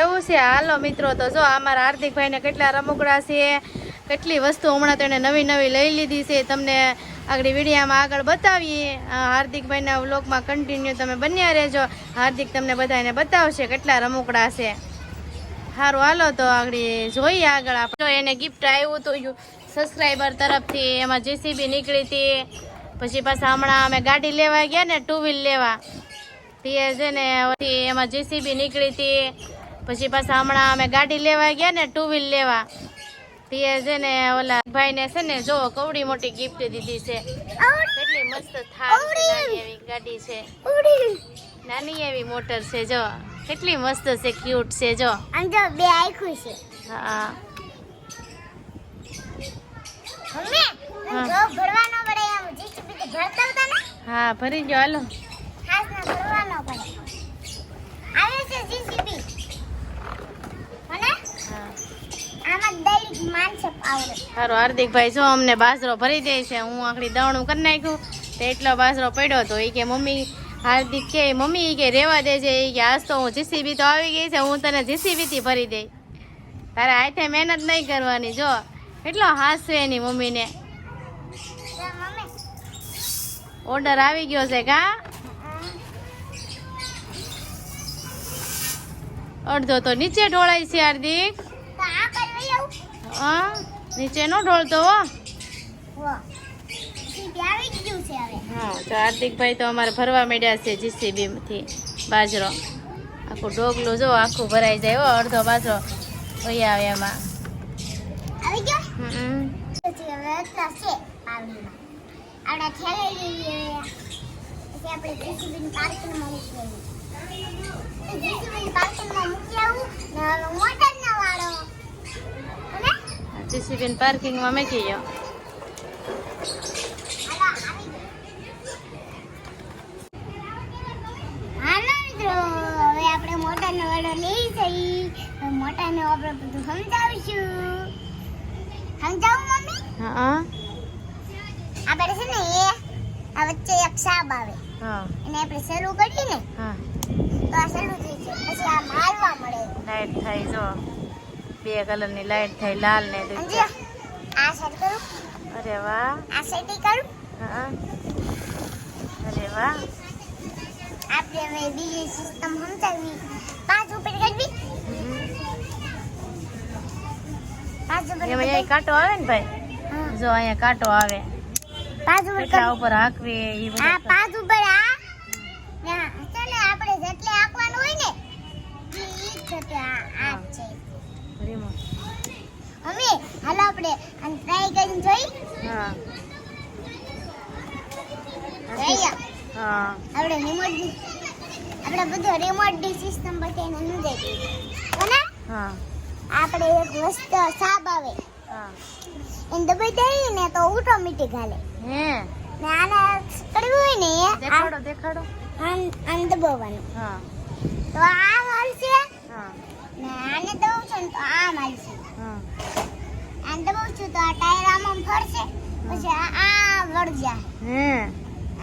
એવું છે? હાલો મિત્રો, તો જો અમારા હાર્દિકભાઈને કેટલા રમકડા છે, કેટલી વસ્તુ હમણાં તેણે નવી નવી લઈ લીધી છે, તમને આગળ વિડીયામાં આગળ બતાવીએ. હાર્દિકભાઈના વ્લોગમાં કન્ટિન્યુ તમે બન્યા રહેજો. હાર્દિક તમને બધાને બતાવશે કેટલા રમકડા છે. સારું હાલો તો આગળ જોઈએ આગળ આપણે એને ગિફ્ટ આવ્યું તો સબસ્ક્રાઈબર તરફથી, એમાં જેસીબી નીકળી હતી. પછી પાછા હમણાં અમે ગાડી લેવા ગયા ને ટુ વ્હીલ લેવા. તે છે ને એમાં જેસીબી નીકળી હતી. પછી પાછા હમણાં અમે ગાડી લેવા ગયા ને ટુ વ્હીલ લેવા. તે છે ને ઓલા ભાઈને છે ને જો કવડી મોટી ગિફ્ટ દીધી છે. કેટલી મસ્ત થાર નાની એવી ગાડી છે. નાની એવી મોટર છે જો. કેટલી મસ્ત છે ક્યુટ છે જો. આમ જો બે આખું છે. હા. મમ્મી હા. જો ભરવાનો પડે આમ જીસીબી તો ભરતા હતા ને હા ભરી ગયો હાલો. સારું હાર્દિકભાઈ જો અમને બાજરો ભરી દે છે હું આખડી દવણું કરી નાખ્યું તો એટલો બાજરો પડ્યો હતો એ કે મમ્મી હાર્દિક કે મમ્મી એ કે રેવા છે એ કે આજ તો હું જીસીબી તો આવી ગઈ છે હું તને જીસીબીથી ભરી દઈ તારે હાથે મહેનત નહીં કરવાની જો. એટલો હાસ છે એની મમ્મીને તો મમ્મી ઓર્ડર આવી ગયો છે કા? અડધો તો નીચે ઢોળાય છે હાર્દિક. હા નીચે નો ઢોળતો હો. હા તો હાર્દિકભાઈ તો અમારે ભરવા માંડ્યા છે જીસીબી થી બાજરો. આખું ડોગલું જો આખું ભરાઈ જાય હો અડધો બાજરો. વહી આવે એમાં. આવી ગયો? હમ. પછી ખેલાઈ જઈએ. પછી આપણે જીસીબી પાર્કિંગમાં મૂકી આવીએ જીસીબી પાર્કિંગમાં મૂકી આવું ને હવે મોટર ના વાળો. અને? પાર્કિંગમાં મૂકી ગયો. મોટરનો વાળો લઈ જઈ. હવે મોટરને આપણે બધું સમજાવીશું. સમજાવું મમ્મી? હા. આપણે છે ને એ આ વચ્ચે એક સાબ આવે. હા. એને આપણે શરૂ કરીએ ને હા. તો આ શરૂ થઈ છે પછી આ મારવા મળે. લાઈટ થાય જો. બે કલરની લાઈટ થાય લાલ ને દૂધ આ સેટ કરું? અરે વાહ. આ સેટ કરું? હા. અરે વાહ. આપણે હવે બીજી સિસ્ટમ સમજાવી. પાંચ ઉપર કરવી. પાંચ ઉપર એમાં કાંટો આવે ને ભાઈ. જો અહીંયા કાંટો આવે. એટલા ઉપર હાંકવી એ આ પાંચ ઉપર આ ના છે આપણે જેટલે આંકવાનું હોય ને ઈ જ આ છે. હાલો આપણે અને ટ્રાય કરીને જોઈ. હા. હા. આપણે રિમોટ આપણે બધું રિમોટ ડી સિસ્ટમ બતાવીને ન અને હા. આપણે એક વસ્તુ સાબ આવે. હા. એને દબાઈ દઈએ ને તો ઓટોમેટિક હાલે. હે. ના કરવું હોય ને એ દેખાડો દેખાડો. આમ આમ દબાવવાનું હા. તો આ મળશે? હા. ને આને દબાવશું ને તો આમ હાલશે હા. આને છું તો આ ટાયર આમ આમ ફરશે પછી આ આ વળ જાય. હે.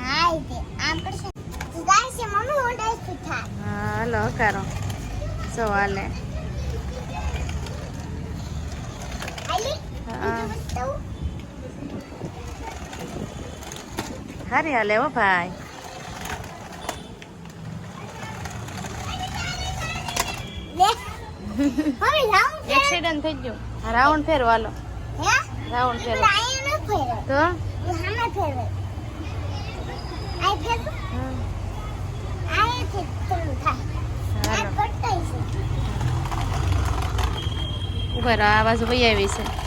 આ રીતે આમ કરશે. તો જાય છે મમ્મી ઓટાઈ થી થાય હા હાલો હકારો. સો હાલે. આલી હા બીજું વસ્તુ હારી હાલે હો ભાઈ એક્સિડન્ટ થઈ ગયું. રાઉન્ડ ફેરવો હાલો હે? રાઉન્ડ ફેરવો. તો? ઊભા રહો આ બાજુ વહી આવી છે.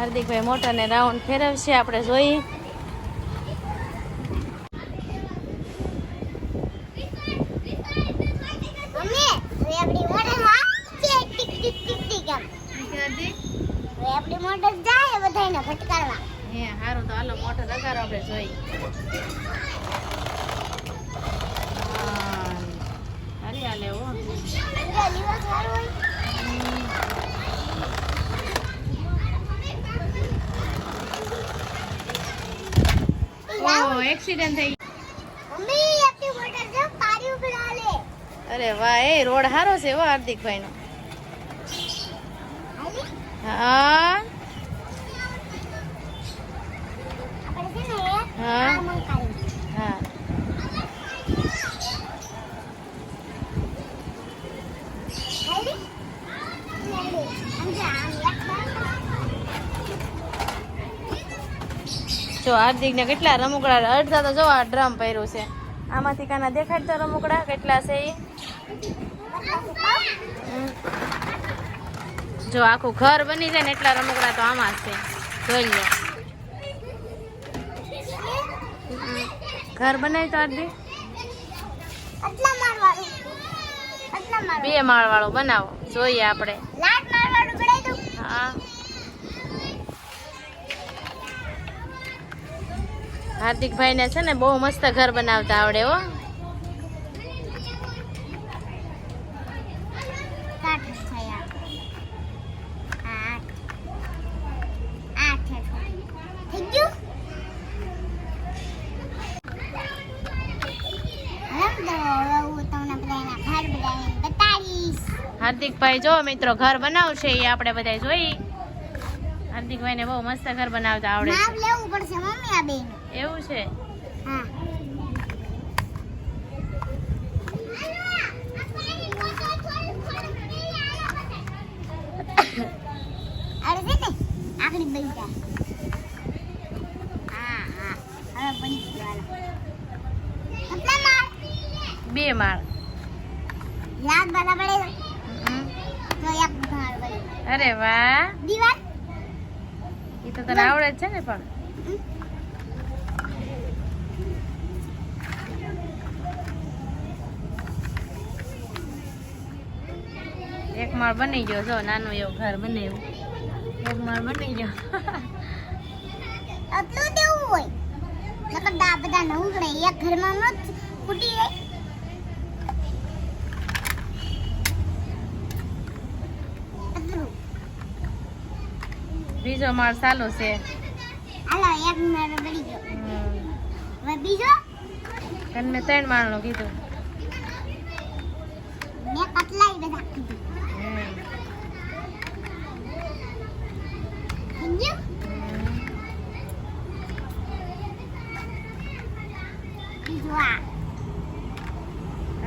હાર્દિકભાઈ મોટરને રાઉન્ડ ફેરવશે આપણે જોઈએ મોટર જાય બધાને ભટકારવા. હે હારું તો હાલો મોટર લગાડો આપણે જોઈ. હરિયાલે ઓ લીવા એક્સિડન્ટ થઈ મમ્મી આપની મોટર જો પારી ઉપર આલે અરે વાહ એ રોડ સારો છે વો હાર્દિકભાઈ નો હા. આપણે છે ને હા હાલી હાલી સમજા આમ એક જો હાર્દિક ને કેટલા રમકડા અડધા તો જો આ ડ્રમ પહેર્યું છે. આમાંથી કાના દેખાડતા રમકડા કેટલા છે એ જો આખું ઘર બની જાય ને એટલા રમકડા તો આમાં છે. જોઈ લો. ઘર બનાવ્યું તો હાર્દિક? બે માળ વાળું બનાવો. જોઈએ આપણે. હા. હાર્દિકભાઈ ને છે ને બહુ મસ્ત ઘર બનાવતા આવડે હો. હાર્દિકભાઈ, જો મિત્રો, ઘર બનાવશે એ આપણે બધા જોઈ. હાર્દિકભાઈ ને બહુ મસ્ત ઘર બનાવતા આવડે નામ છે. લેવું પડશે મમ્મી આ બેન એવું છે? હા. બે માળ. યાદ બરાબર અરે વાહ. દીવાલ? તો તને આવડે છે ને પણ. એક માળ બની ગયો, જો, નાનું એવું ઘર બનાવ્યું. એક માળ બની ગયો. આટલું દેવું હોય. નકર દા બધા ન એક ઘરમાં મત ફૂટી જાય આટલું બીજો માળ ચાલુ છે. હાલો એક માળ બની ગયો. હવે બીજો? તને મેં ત્રણ માળનું કીધું. મેં કટલાઈ બધા કીધું.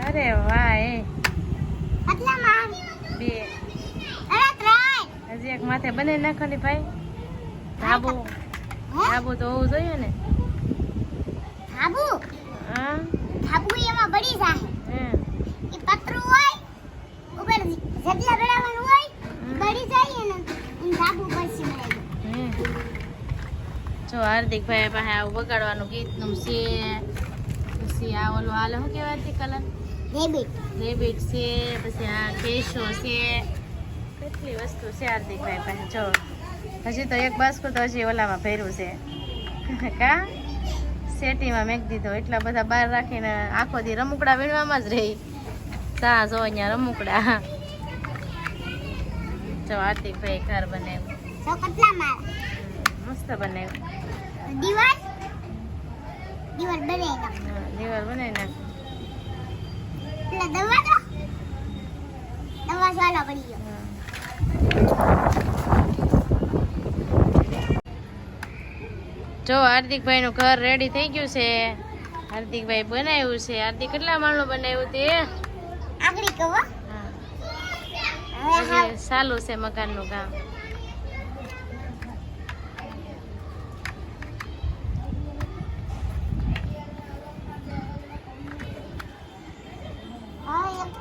અરે વાહ એ. બે. હજી એક માથે બને નાખોલી ભાઈ. ધાબુ. ધાબુ તો હોવું જોઈએ ને. ધાબુ? હા. ધાબુ એમાં બળી જાય. હમ. એ પતરું હોય ઉપર જગ્યા બનાવવાનું હોય બળી જાય ને ધાબુ પછી બનાવી જો હાર્દિકભાઈ પાસે આવું વગાડવાનું ગીતનું છે. પછી આ ઓલું હાલ શું કહેવાય કલર? રેબિટ રેબિટ છે પછી આ કેશો છે. કેટલી વસ્તુ છે હાર્દિકભાઈ પાસે. જો હજી તો એક બાસ્કુ તો હજી ઓલામાં ભર્યું છે. કા? સેટીમાં મેક દીધો. એટલા બધા બહાર રાખીને આખો દી રમકડા વીણવામાં જ રહી. સા જો અહીંયા રમકડા. જો હાર્દિકભાઈ ઘર બનાવ્યું તો મસ્ત બનાવ્યું દીવાલ? દિવાલ બનાવી નાખ હા, બનાવી નાખ એટલે દવા તો દવા ચાલો પડી ગયો. જો હાર્દિકભાઈ નું ઘર રેડી થઈ ગયું છે. હાર્દિકભાઈ બનાવ્યું છે. હાર્દિક કેટલા માળનું બનાવ્યું તે? સારું છે મકાન મકાનનું કામ.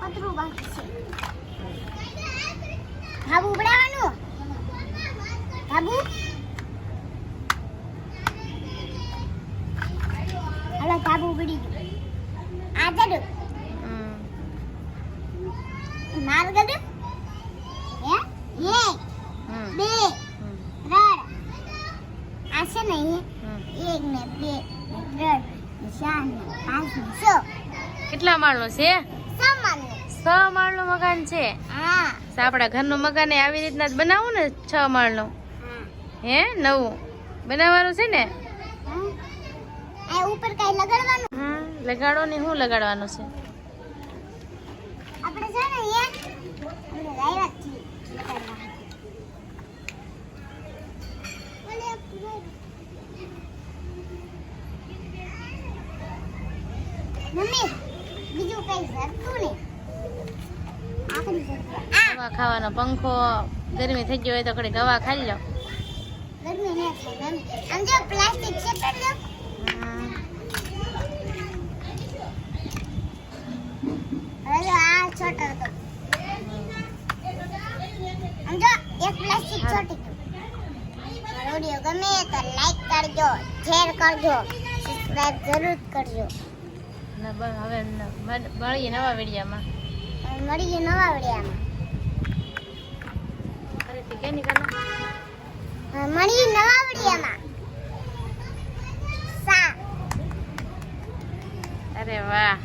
પતરું બાકી છે. ધાબુ બનાવવાનું ધાબુ? હાલો ધાબુ પડી ગયું. આ જડું માલ માર ગડું હે? હે બે. ત્રણ આ છે ને એક ને બે. ત્રણ ચાર ને પાંચ ને છ કેટલા માળનું છે? સમાન છ માળનું મકાન છે. હા. આપણા ઘરનું મકાન આવી રીતના જ બનાવો ને છ માળનું? હે? નવું? બનાવવાનું છે ને? ઉપર કાંઈ લગાડવાનું? હમ લગાડો ને શું લગાડવાનું છે? આપણે ને આપણે મમ્મી બીજું કઈ સરતું ને આખરી સરતું ખાવાનો પંખો ગરમી થઈ ગયો હોય તો ઘડી દવા ખાઈ લો. હવે છોટી ગમે તો લાઈક કરજો શેર કરજો સબસ્ક્રાઇબ જરૂર કરજો. ને બ- નવા મળ- મળીએ નવા વિડીયોમાં. કેની કરના મણી નવાવડિયામાં. અરે વાહ.